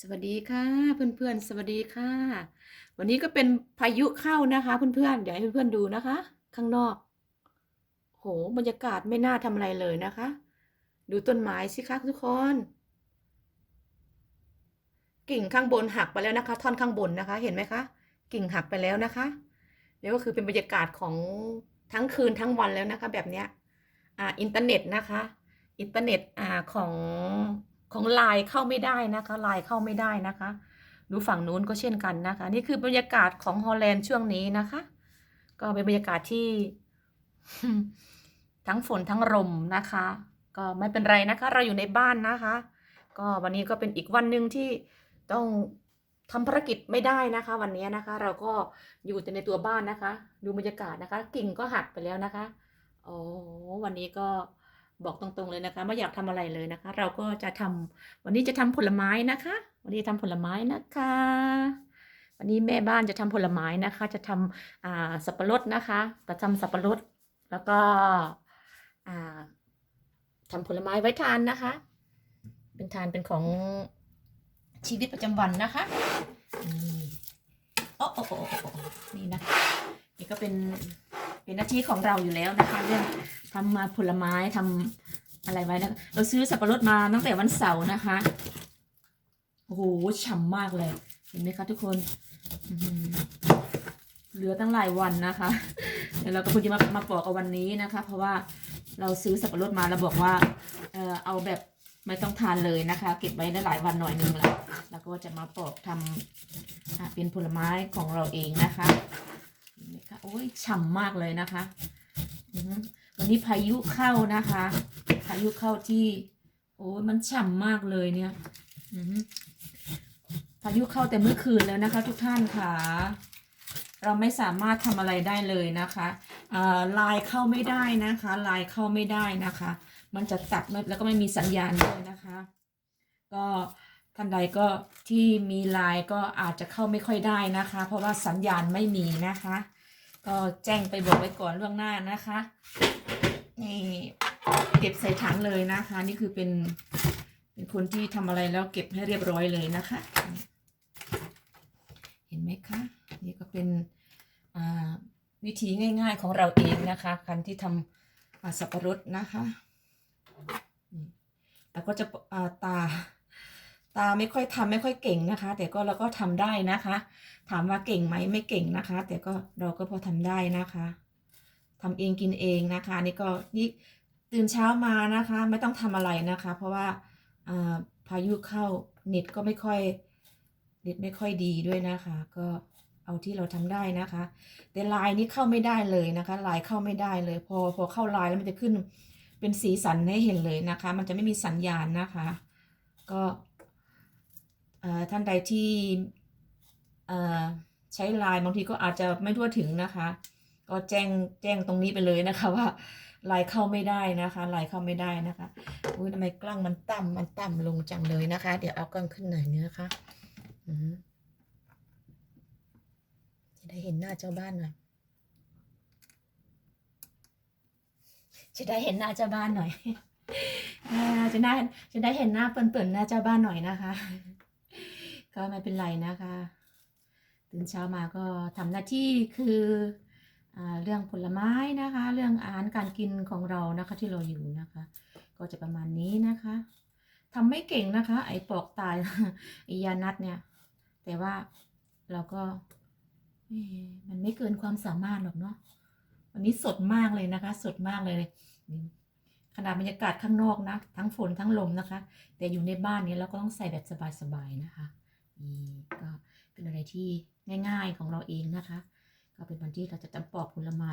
สวัสดีค่ะเพื่อนๆ สวัสดีค่ะ วันนี้ก็เป็นพายุเข้านะคะ เพื่อนๆเดี๋ยวให้เพื่อนๆดูนะคะ ข้างนอก โหบรรยากาศไม่น่าทำอะไรเลยนะคะ ดูต้นไม้สิคะทุกคนกิ่งข้างบนหักไปแล้วนะคะ ท่อนข้างบนนะคะ เห็นไหมคะ กิ่งหักไปแล้วนะคะนี่ก็คือเป็นบรรยากาศของทั้งคืนทั้งวันแล้วนะคะ แบบเนี้ยอ่าอินเทอร์เน็ตนะคะ อินเทอร์เน็ตอ่าของ ของไลน์เข้าไม่ได้นะคะไลน์เข้าไม่ได้นะคะ ดูฝั่งนู้นก็เช่นกันนะคะ นี่คือบรรยากาศของฮอลแลนด์ช่วงนี้นะคะ ก็เป็นบรรยากาศที่ ทั้งฝนทั้งลมนะคะ ก็ไม่เป็นไรนะคะ เราอยู่ในบ้านนะคะ ก็วันนี้ก็เป็นอีกวันหนึ่งที่ต้องทำภารกิจไม่ได้นะคะ วันนี้นะคะ เราก็อยู่แต่ในตัวบ้านนะคะ ดูบรรยากาศนะคะ กิ่งก็หักไปแล้วนะคะอ๋อวันนี้ก็ บอกตรงๆเลยนะคะ ไม่อยากทำอะไรเลยนะคะ เราก็จะทำวันนี้จะทำผลไม้นะคะ วันนี้ทำผลไม้นะคะ วันนี้แม่บ้านจะทำผลไม้นะคะจะทำอ่าสับปะรดนะคะ จะทำสับปะรดแล้วก็อ่าทำผลไม้ไว้ทานนะคะ เป็นทานเป็นของชีวิตประจำวันนะคะนี่โอ้โอ้โอ้โอ้โอ้นี่นะนี่ก็เป็น เป็นหน้าที่ของเราอยู่แล้วนะคะเรื่องทำมาผลไม้ทำอะไรไว้นะเราซื้อสับปะรดมาตั้งแต่วันเสาร์นะคะโอ้โหฉ่ำมากเลยเห็นไหมคะทุกคนเหลือตั้งหลายวันนะคะเดี๋ยวเราก็ควรจะมามาปอกเอาวันนี้นะคะ เพราะว่าเราซื้อสับปะรดมาเราบอกว่าเออเอาแบบไม่ต้องทานเลยนะคะ เก็บไว้ได้หลายวันหน่อยนึงแล้วแล้วก็จะมาปอกทำเป็นผลไม้ของเราเองนะคะ โอ้ยฉ่ำมากเลยนะคะวันนี้พายุเข้านะคะ พายุเข้าที่ โอ้ยมันฉ่ำมากเลยเนี่ยพายุเข้าแต่เมื่อคืนแล้วนะคะ ทุกท่านค่ะ เราไม่สามารถทำอะไรได้เลยนะคะลน์เข้าไม่ได้นะคะลน์เข้าไม่ได้นะคะ มันจะตัดแล้วก็ไม่มีสัญญาณด้วยนะคะ ก็ท่านใดก็ที่มีลน์ก็อาจจะเข้าไม่ค่อยได้นะคะ เพราะว่าสัญญาณไม่มีนะคะ ก็แจ้งไปบอกไว้ก่อนล่วงหน้านะคะนี่เก็บใส่ถังเลยนะคะ นี่คือเป็นเป็นคนที่ทำอะไรแล้วเก็บให้เรียบร้อยเลยนะคะ เห็นไหมคะนี่ก็เป็นวิธีง่าย ๆของเราเองนะคะการที่ทำสับปะรดนะคะแล้วก็จะตา ตาไม่ค่อยทำไม่ค่อยเก่งนะคะ แต่ก็เราก็ทำได้นะคะ ถามว่าเก่งไหมไม่เก่งนะคะ แต่ก็เราก็พอทำได้นะคะทำเองกินเองนะคะ นี่ก็นี่ตื่นเช้ามานะคะ ไม่ต้องทำอะไรนะคะ เพราะว่าพายุเข้าเน็ตก็ไม่ค่อยเน็ตไม่ค่อยดีด้วยนะคะ ก็เอาที่เราทำได้นะคะ แต่ไลน์นี้เข้าไม่ได้เลยนะคะไลน์เข้าไม่ได้เลย พอพอเข้าไลน์แล้วมันจะขึ้นเป็นสีสันให้เห็นเลยนะคะ มันจะไม่มีสัญญาณนะคะ ก็ ท่านใดที่ใช้ไลน์บางทีก็อาจจะไม่ทั่วถึงนะคะ ก็แจ้งแจ้งตรงนี้ไปเลยนะคะว่าไลน์เข้าไม่ได้นะคะไลน์เข้าไม่ได้นะคะอุ้ยทำไมกล้องมันต่ำมันต่ำลงจังเลยนะคะ เดี๋ยวเอากล้องขึ้นหน่อยนึงนะคะจะได้เห็นหน้าเจ้าบ้านหน่อยจะได้เห็นหน้าเจ้าบ้านหน่อยจะได้จะได้เห็นหน้าเปิ่นๆหน้าเจ้าบ้านหน่อยนะคะ ก็ไม่เป็นไรนะคะ ตื่นเช้ามาก็ทำหน้าที่คืออเรื่องผลไม้นะคะ เรื่องอาหารการกินของเรานะคะที่เราอยู่นะคะ ก็จะประมาณนี้นะคะทำไม่เก่งนะคะ ไอ้ปอกตายไอ้ยานัดเนี่ย แต่ว่าเราก็มันไม่เกินความสามารถหรอกเนาะวันนี้สดมากเลยนะคะ สดมากเลยขนาดบรรยากาศข้างนอกนะ ทั้งฝนทั้งลมนะคะ แต่อยู่ในบ้านนี้เราก็ต้องใส่แบบสบายๆนะคะ นี่ก็เป็นอะไรที่ง่าย ๆของเราเองนะคะ ก็เป็นวันที่เราจะจำปอกผลไม้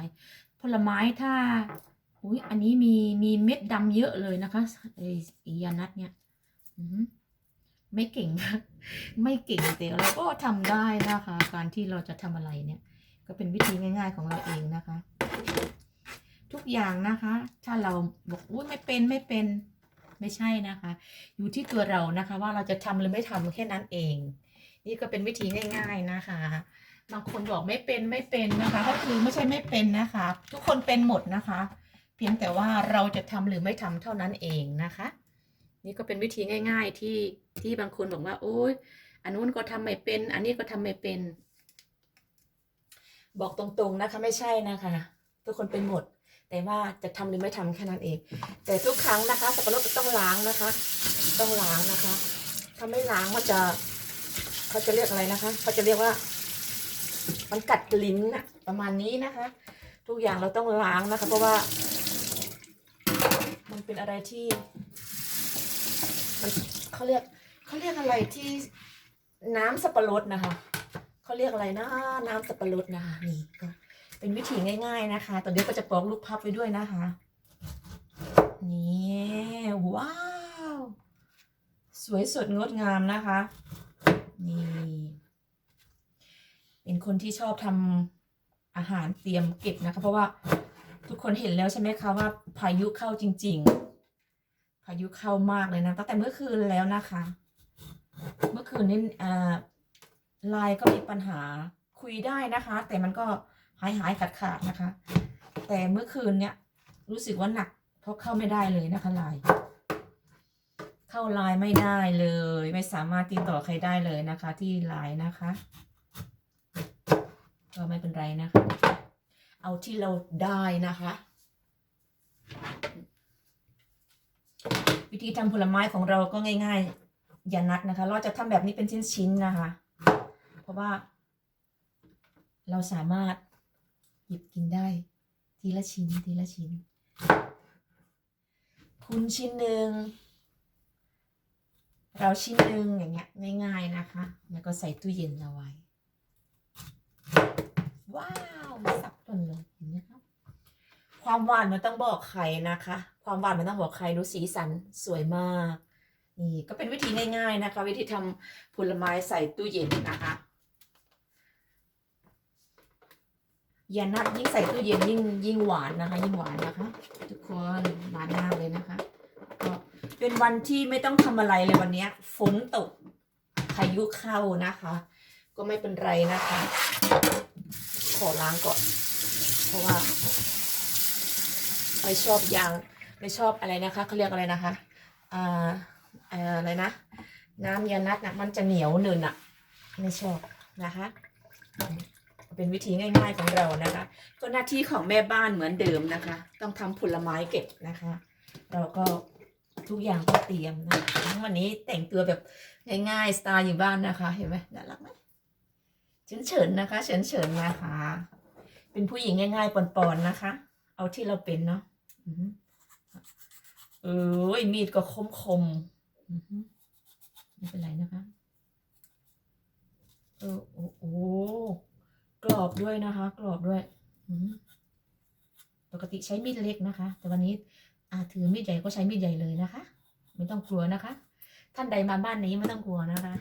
ผลไม้ถ้าอุ้ยอันนี้มีมีเม็ดดำเยอะเลยนะคะไอไอยานัทเนี่ยไม่เก่งนะไม่เก่งแต่เราก็ทำได้นะคะ การที่เราจะทำอะไรเนี่ย ก็เป็นวิธีง่าย ๆของเราเองนะคะ ทุกอย่างนะคะ ถ้าเราบอกอุ้ยไม่เป็นไม่เป็น ไม่ใช่นะคะ อยู่ที่ตัวเรานะคะว่าเราจะทำหรือไม่ทำแค่นั้นเอง นี่ก็เป็นวิธีง่าย ๆนะคะบางคนบอกไม่เป็นไม่เป็นนะคะ ก็คือไม่ใช่ไม่เป็นนะคะ ทุกคนเป็นหมดนะคะ เพียงแต่ว่าเราจะทำหรือไม่ทำเท่านั้นเองนะคะ นี่ก็เป็นวิธีง่าย ๆที่ที่บางคนบอกว่า โอ้ยอันนู้นก็ทำไม่เป็น อันนี้ก็ทำไม่เป็น บอกตรงๆนะคะ ไม่ใช่นะคะ ทุกคนเป็นหมด แต่ว่าจะทำหรือไม่ทำแค่นั้นเอง แต่ทุกครั้งนะคะสับปะรดต้องล้างนะคะ ต้องล้างนะคะ ถ้าไม่ล้างมันจะเขาจะเรียกอะไรนะคะเขาจะเรียกว่า มันกัดลิ้นอะประมาณนี้นะคะ ทุกอย่างเราต้องล้างนะคะ เพราะว่า มันเป็นอะไรที่ มันเขาเรียกเขาเรียกอะไรที่น้ำสับปะรดนะคะเขาเรียกอะไรนะน้ำสับปะรดนะคะนี่ก็ เป็นวิธีง่าย ๆนะคะ ตอนเดี๋ยวก็จะปอกลูกพับไปด้วยนะคะ นี่ว้าว สวยสดงดงามนะคะ นี่ เป็นคนที่ชอบทำอาหารเตรียมเก็บนะคะ เพราะว่าทุกคนเห็นแล้วใช่ไหมคะว่าพายุเข้าจริง ๆ พายุเข้ามากเลยนะตั้งแต่เมื่อคืนแล้วนะคะ เมื่อคืนนี้อ่าไลน์ก็มีปัญหาคุยได้นะคะ แต่มันก็ หายหายขาดขาดๆนะคะ แต่เมื่อคืนเนี้ยรู้สึกว่าหนัก เพราะเข้าไม่ได้เลยนะคะไลน์เข้าไลน์ไม่ได้เลย ไม่สามารถติดต่อใครได้เลยนะคะ ที่ไลน์นะคะ ก็ไม่เป็นไรนะคะ เอาที่เราได้นะคะวิธีทำผลไม้ของเราก็ง่าย ๆ อย่านัดนะคะ เราจะทำแบบนี้เป็นชิ้นๆนะคะ เพราะว่า เราสามารถ ยิบกินได้ ทีละชิ้นทีละชิ้น คุณชิ้นหนึ่งเราชิ้นหนึ่งอย่างเงี้ยง่ายๆนะคะ แล้วก็ใส่ตู้เย็นเอาไว้ ว้าวสับจนเลยเห็นไหมครับความหวานมันต้องบอกใครนะคะ ความหวานมันต้องบอกใครดูสีสันสวยมาก นี่ก็เป็นวิธีง่ายๆนะคะ วิธีทำผลไม้ใส่ตู้เย็นนะคะ อย่านัดยิ่งใส่ตู้เย็นยิ่งยิ่งหวานนะคะ ยิ่งหวานนะคะ ทุกคนหวานมากเลยนะคะ ก็เป็นวันที่ไม่ต้องทำอะไรเลยวันนี้ฝนตกพายุเข้านะคะ ก็ไม่เป็นไรนะคะ ขอล้างก่อน เพราะว่าไม่ชอบยางไม่ชอบอะไรนะคะเขาเรียกอะไรนะคะอ่าอะไรนะ น้ำยานัดนะมันจะเหนียวหนึนอะไม่ชอบนะคะ เป็นวิธีง่าย ๆของเรานะคะ ก็หน้าที่ของแม่บ้านเหมือนเดิมนะคะ ต้องทำผลไม้เก็บนะคะ เราก็ทุกอย่างก็เตรียมนะทั้งวันนี้แต่งตัวแบบง่ายๆสไตล์อยู่บ้านนะคะเห็นไหมน่ารักไหมเฉินเฉินนะคะเฉินเฉินนะคะ เป็นผู้หญิงง่ายๆปอนๆนะคะ เอาที่เราเป็นเนาะอืออเอ้ยมีดก็คมคมๆไม่เป็นไรนะคะ เออโอ้โอ้ กรอบด้วยนะคะ กรอบด้วยปกติใช้มีดเล็กนะคะ แต่วันนี้อาถือมีดใหญ่ก็ใช้มีดใหญ่เลยนะคะ ไม่ต้องกลัวนะคะ ท่านใดมาบ้านนี้ไม่ต้องกลัวนะคะ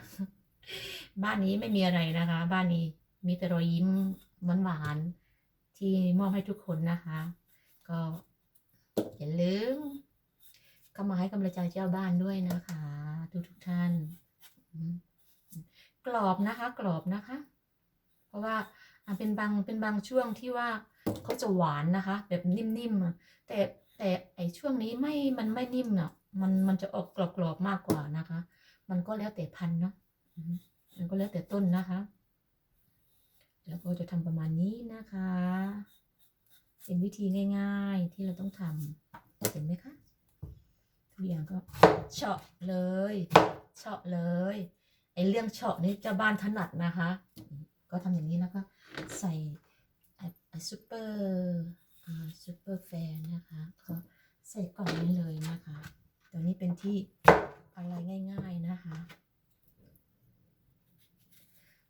บ้านนี้ไม่มีอะไรนะคะ บ้านนี้มีแต่รอยยิ้มหวานๆที่มอบให้ทุกคนนะคะ ก็อย่าลืมเข้ามาให้กำลังใจเจ้าบ้านด้วยนะคะ ทุกทุกท่าน กรอบนะคะ กรอบนะคะ เพราะว่า เป็นบางเป็นบางช่วงที่ว่าเขาจะหวานนะคะ แบบนิ่มๆแต่แต่ไอช่วงนี้ไม่มันไม่นิ่มเนาะมันมันจะออกกรอบๆมากกว่านะคะ มันก็แล้วแต่พันธุ์เนาะมันก็แล้วแต่ต้นนะคะ แล้วก็จะทำประมาณนี้นะคะ เป็นวิธีง่ายๆที่เราต้องทำเห็นไหมคะทุกอย่างก็เฉาะเลยเฉาะเลยไอเรื่องเฉาะนี่เจ้าบ้านถนัดนะคะ ก็ทำอย่างนี้แล้วก็ใส่ไอซูเปอร์อ่าซูเปอร์แฟนนะคะก็ใส่กล่องนี้เลยนะคะ ตัวนี้เป็นที่อะไรง่าย ๆนะคะ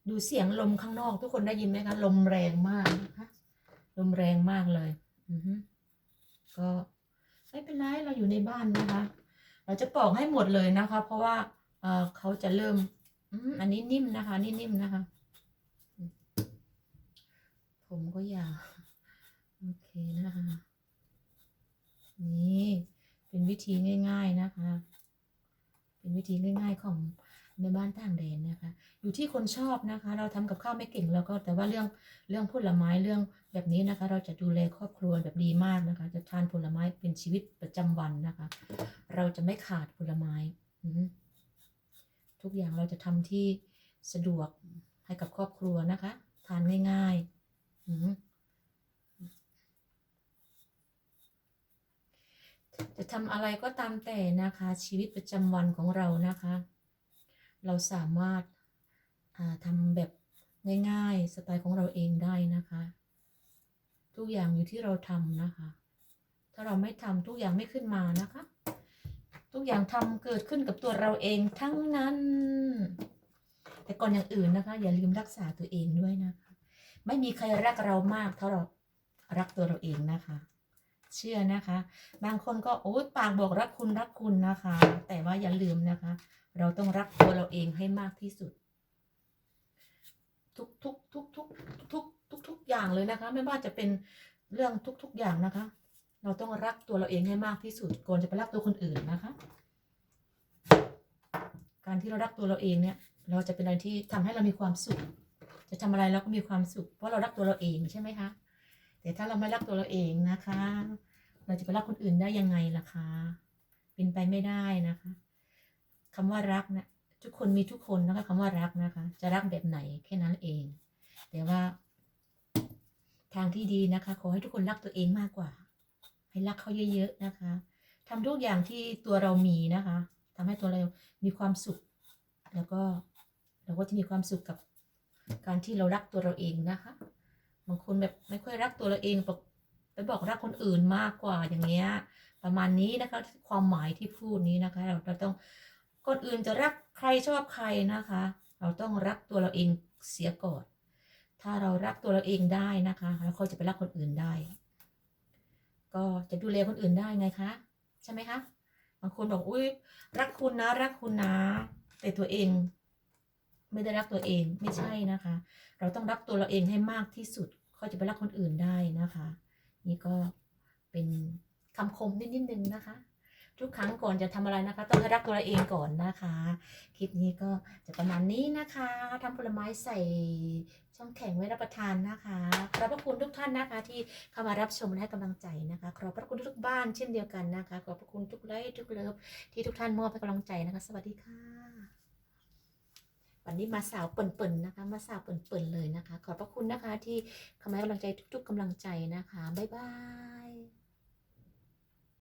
ดูเสียงลมข้างนอก ทุกคนได้ยินไหมคะลมแรงมากนะคะลมแรงมากเลยอือฮึก็ไม่เป็นไรเราอยู่ในบ้านนะคะ เราจะปอกให้หมดเลยนะคะ เพราะว่าเออเขาจะเริ่มอันนี้นิ่มนะคะนี่นิ่มนะคะ ผมก็ยาว โอเคนะคะ นี่เป็นวิธีง่าย ๆนะคะ เป็นวิธีง่าย ๆของในบ้านต่างแดนนะคะ อยู่ที่คนชอบนะคะ เราทำกับข้าวไม่เก่งแล้วก็แต่ว่าเรื่องเรื่องผลไม้เรื่องแบบนี้นะคะ เราจะดูแลครอบครัวแบบดีมากนะคะ จะทานผลไม้เป็นชีวิตประจำวันนะคะ เราจะไม่ขาดผลไม้ทุกอย่างเราจะทำที่สะดวกให้กับครอบครัวนะคะ ทานง่าย ๆ จะทำอะไรก็ตามแต่นะคะ ชีวิตประจำวันของเรานะคะ เราสามารถาทำแบบง่ายๆ สไตล์ของเราเองได้นะคะ ทุกอย่างอยู่ที่เราทำนะคะ ถ้าเราไม่ทำทุกอย่างไม่ขึ้นมานะคะ ทุกอย่างทำเกิดขึ้นกับตัวเราเองทั้งนั้น แต่ก่อนอย่างอื่นนะคะ อย่าลืมรักษาตัวเองด้วยนะคะ ไม่มีใครรักเรามากเท่าเรารักตัวเราเองนะคะ เชื่อนะคะ บางคนก็โอ๊ยปากบอกรักคุณรักคุณนะคะ แต่ว่าอย่าลืมนะคะ เราต้องรักตัวเราเองให้มากที่สุด ทุกทุกทุกทุกทุกทุกทุกอย่างเลยนะคะ ไม่ว่าจะเป็นเรื่องทุกทุกอย่างนะคะ เราต้องรักตัวเราเองให้มากที่สุดก่อนจะไปรักตัวคนอื่นนะคะ การที่เรารักตัวเราเองเนี่ย เราจะเป็นอะไรที่ทำให้เรามีความสุข จะทำอะไรเราก็มีความสุข เพราะเรารักตัวเราเองใช่ไหมคะ แต่ถ้าเราไม่รักตัวเราเองนะคะ เราจะไปรักคนอื่นได้ยังไงล่ะคะเป็นไปไม่ได้นะคะคำว่ารักนะทุกคนมีทุกคนนะคะคำว่ารักนะคะ จะรักแบบไหนแค่นั้นเอง แต่ว่า ทางที่ดีนะคะ ขอให้ทุกคนรักตัวเองมากกว่า ให้รักเขาเยอะๆนะคะทำทุกอย่างที่ตัวเรามีนะคะทำให้ตัวเรามีความสุข แล้วก็เราก็จะมีความสุขกับ การที่เรารักตัวเราเองนะคะบางคนแบบไม่ค่อยรักตัวเราเองไปบอกรักคนอื่นมากกว่าอย่างเงี้ยประมาณนี้นะคะ ความหมายที่พูดนี้นะคะ เราเราต้องคนอื่นจะรักใครชอบใครนะคะ เราต้องรักตัวเราเองเสียก่อน ถ้าเรารักตัวเราเองได้นะคะ แล้วเขาจะไปรักคนอื่นได้ ก็จะดูแลคนอื่นได้ไงคะ ใช่ไหมคะบางคนบอกอุ้ยรักคุณนะ รักคุณนะ แต่ตัวเอง ไม่ได้รักตัวเองไม่ใช่นะคะ เราต้องรักตัวเราเองให้มากที่สุดเขาจะไปรักคนอื่นได้นะคะ นี่ก็เป็นคำคมนิดๆนึงนะคะ ทุกครั้งก่อนจะทำอะไรนะคะ ต้องให้รักตัวเราเองก่อนนะคะ คลิปนี้ก็จะประมาณนี้นะคะทำผลไม้ใส่ช่องแข็งไว้รับประทานนะคะขอบพระคุณทุกท่านนะคะ ที่เข้ามารับชมและให้กำลังใจนะคะขอบพระคุณทุกบ้านเช่นเดียวกันนะคะขอบพระคุณทุกไลค์ทุกเลิฟที่ทุกท่านมอบให้กำลังใจนะคะ สวัสดีค่ะ วันนี้มาสาวเปิ่นๆนะคะ มาสาวเปิ่นๆเลยนะคะ ขอบพระคุณนะคะที่เข้มาให้กำลังใจทุก ๆกำลังใจนะคะ บ๊ายบาย